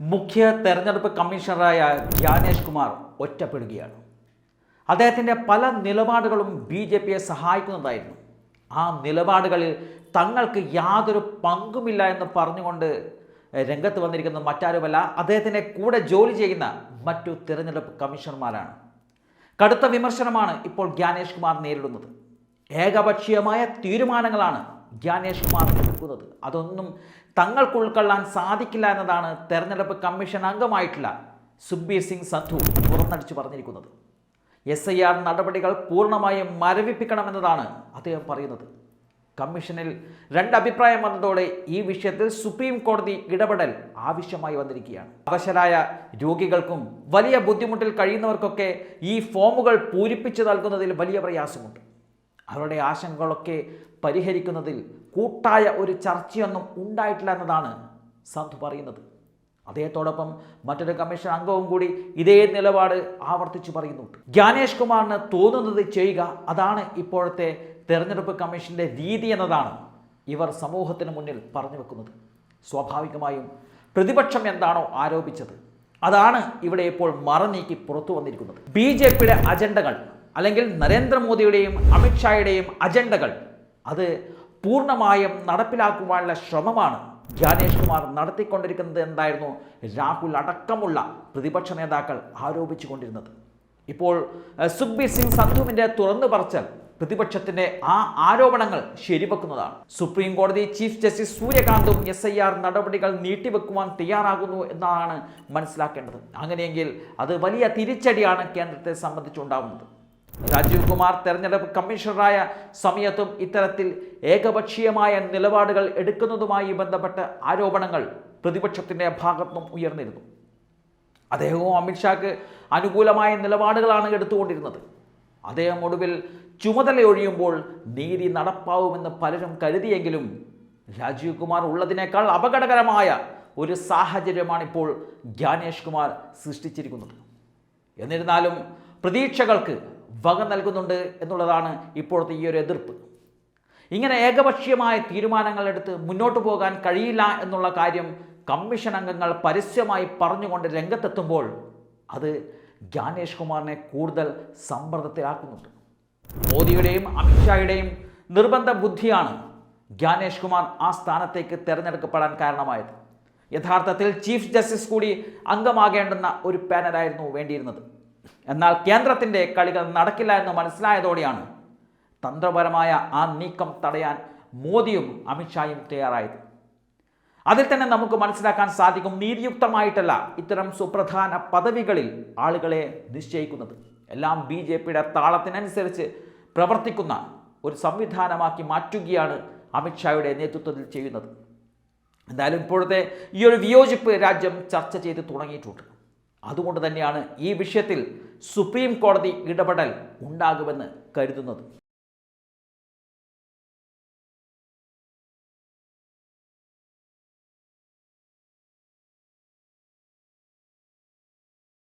മുഖ്യ തെരഞ്ഞെടുപ്പ് കമ്മീഷണറായ ജ്ഞാനേഷ് കുമാർ ഒറ്റപ്പെടുകയാണ്. അദ്ദേഹത്തിന്റെ പല നിലപാടുകളും ബി ജെ പിയെ സഹായിക്കുന്നതായിരുന്നു. ആ നിലപാടുകളിൽ തങ്ങൾക്ക് യാതൊരു പങ്കുമില്ല എന്ന് പറഞ്ഞുകൊണ്ട് രംഗത്ത് വന്നിരിക്കുന്ന മറ്റാരുമല്ല അദ്ദേഹത്തിന്റെ കൂടെ ജോലി ചെയ്യുന്ന മറ്റു തിരഞ്ഞെടുപ്പ് കമ്മീഷണർമാരാണ്. കടുത്ത വിമർശനമാണ് ഇപ്പോൾ ജ്ഞാനേഷ് കുമാർ നേരിടുന്നത്. ഏകപക്ഷീയമായ തീരുമാനങ്ങളാണ് ജ്ഞാനേഷ് കുമാർ എടുക്കുന്നത്. അതൊന്നും തങ്ങൾക്ക് ഉൾക്കൊള്ളാൻ സാധിക്കില്ല എന്നതാണ് തെരഞ്ഞെടുപ്പ് കമ്മീഷൻ അംഗമായിട്ടുള്ള സുബീർ സിംഗ് സന്ധു തുറന്നടിച്ചു പറഞ്ഞിരിക്കുന്നത്. എസ് ഐ ആർ നടപടികൾ പൂർണമായും മരവിപ്പിക്കണമെന്നതാണ് അദ്ദേഹം പറയുന്നത്. കമ്മീഷനിൽ രണ്ട് അഭിപ്രായം വന്നതോടെ ഈ വിഷയത്തിൽ സുപ്രീം കോടതി ഇടപെടൽ ആവശ്യമായി വന്നിരിക്കുകയാണ്. അവശരായ രോഗികൾക്കും വലിയ ബുദ്ധിമുട്ടിൽ കഴിയുന്നവർക്കൊക്കെ ഈ ഫോമുകൾ പൂരിപ്പിച്ച് നൽകുന്നതിൽ വലിയ പ്രയാസമുണ്ട്. അവരുടെ ആശങ്കകളൊക്കെ പരിഹരിക്കുന്നതിൽ കൂട്ടായ ഒരു ചർച്ചയൊന്നും ഉണ്ടായിട്ടില്ല എന്നതാണ് സന്ധു പറയുന്നത്. അദ്ദേഹത്തോടൊപ്പം മറ്റൊരു കമ്മീഷൻ അംഗവും കൂടി ഇതേ നിലപാട് ആവർത്തിച്ചു പറയുന്നുണ്ട് ജ്ഞാനേഷ് കുമാറിന് തോന്നുന്നത് ചെയ്യുക അതാണ് ഇപ്പോഴത്തെ തെരഞ്ഞെടുപ്പ് കമ്മീഷന്റെ രീതി എന്നതാണ് ഇവർ സമൂഹത്തിന് മുന്നിൽ പറഞ്ഞു വെക്കുന്നത്. സ്വാഭാവികമായും പ്രതിപക്ഷം എന്താണോ ആരോപിച്ചത് അതാണ് ഇവിടെ ഇപ്പോൾ മറനീക്കി പുറത്തു വന്നിരിക്കുന്നത്. ബി ജെ പിയുടെ അജണ്ടകൾ അല്ലെങ്കിൽ നരേന്ദ്രമോദിയുടെയും അമിത്ഷായുടെയും അജണ്ടകൾ അത് പൂർണമായും നടപ്പിലാക്കുവാനുള്ള ശ്രമമാണ് ജ്ഞാനേഷ് കുമാർ നടത്തിക്കൊണ്ടിരിക്കുന്നത് എന്തായിരുന്നു? രാഹുൽ അടക്കമുള്ള പ്രതിപക്ഷ നേതാക്കൾ ആരോപിച്ചു കൊണ്ടിരുന്നത് ഇപ്പോൾ സുഖ്ബീർ സിംഗ് സന്ധുവിന്റെ തുറന്നു പറച്ചൽ പ്രതിപക്ഷത്തിന്റെ ആ ആരോപണങ്ങൾ ശരിവെക്കുന്നതാണ്. സുപ്രീം കോടതി ചീഫ് ജസ്റ്റിസ് സൂര്യകാന്തും എസ് ഐ ആർ നടപടികൾ നീട്ടിവെക്കുവാൻ തയ്യാറാകുന്നു എന്നാണ് മനസ്സിലാക്കേണ്ടത്. അങ്ങനെയെങ്കിൽ അത് വലിയ തിരിച്ചടിയാണ് കേന്ദ്രത്തെ സംബന്ധിച്ചുണ്ടാകുന്നത് രാജീവ് കുമാർ തെരഞ്ഞെടുപ്പ് കമ്മീഷണറായ സമയത്തും ഇത്തരത്തിൽ ഏകപക്ഷീയമായ നിലപാടുകൾ എടുക്കുന്നതുമായി ബന്ധപ്പെട്ട് ആരോപണങ്ങൾ പ്രതിപക്ഷത്തിന്റെ ഭാഗത്തും ഉയർന്നിരുന്നു. അദ്ദേഹവും അമിത്ഷാക്ക് അനുകൂലമായ നിലപാടുകളാണ് എടുത്തുകൊണ്ടിരുന്നത്. അദ്ദേഹം ഒടുവിൽ ചുമതല ഒഴിയുമ്പോൾ നീതി നടപ്പാവുമെന്ന് പലരും കരുതിയെങ്കിലും രാജീവ് കുമാർ ഉള്ളതിനേക്കാൾ അപകടകരമായ ഒരു സാഹചര്യമാണിപ്പോൾ ജ്ഞാനേഷ് കുമാർ സൃഷ്ടിച്ചിരിക്കുന്നത്. എന്നിരുന്നാലും പ്രതീക്ഷകൾക്ക് വക നൽകുന്നുണ്ട് എന്നുള്ളതാണ് ഇപ്പോഴത്തെ ഈ ഒരു എതിർപ്പ്. ഇങ്ങനെ ഏകപക്ഷീയമായ തീരുമാനങ്ങൾ എടുത്ത് മുന്നോട്ട് പോകാൻ കഴിയില്ല എന്നുള്ള കാര്യം കമ്മീഷൻ അംഗങ്ങൾ പരസ്യമായി പറഞ്ഞുകൊണ്ട് രംഗത്തെത്തുമ്പോൾ അത് ജ്ഞാനേഷ് കുമാറിനെ കൂടുതൽ സമ്മർദ്ദത്തിലാക്കുന്നുണ്ട്. മോദിയുടെയും അമിത്ഷായുടെയും നിർബന്ധ ബുദ്ധിയാണ് ജ്ഞാനേഷ് കുമാർ ആ സ്ഥാനത്തേക്ക് തിരഞ്ഞെടുക്കപ്പെടാൻ കാരണമായത്. യഥാർത്ഥത്തിൽ ചീഫ് ജസ്റ്റിസ് കൂടി അംഗമാകേണ്ടുന്ന ഒരു പാനലായിരുന്നു വേണ്ടിയിരുന്നത്. എന്നാൽ കേന്ദ്രത്തിന്റെ കളികൾ നടക്കില്ല എന്ന് മനസ്സിലായതോടെയാണ് തന്ത്രപരമായ ആ നീക്കം തടയാൻ മോദിയും അമിത്ഷായും തയ്യാറായത്. അതിൽ തന്നെ നമുക്ക് മനസ്സിലാക്കാൻ സാധിക്കും നീതിയുക്തമായിട്ടല്ല ഇത്തരം സുപ്രധാന പദവികളിൽ ആളുകളെ നിശ്ചയിക്കുന്നത്. എല്ലാം ബി ജെ പിയുടെ താളത്തിനനുസരിച്ച് പ്രവർത്തിക്കുന്ന ഒരു സംവിധാനമാക്കി മാറ്റുകയാണ് അമിത്ഷായുടെ നേതൃത്വത്തിൽ ചെയ്യുന്നത്. എന്തായാലും ഇപ്പോഴത്തെ ഈ ഒരു വിയോജിപ്പ് രാജ്യം ചർച്ച ചെയ്ത് തുടങ്ങിയിട്ടുണ്ട്. അതുകൊണ്ട് തന്നെയാണ് ഈ വിഷയത്തിൽ സുപ്രീം കോടതി ഇടപെടൽ ഉണ്ടാകുമെന്ന് കരുതുന്നത്.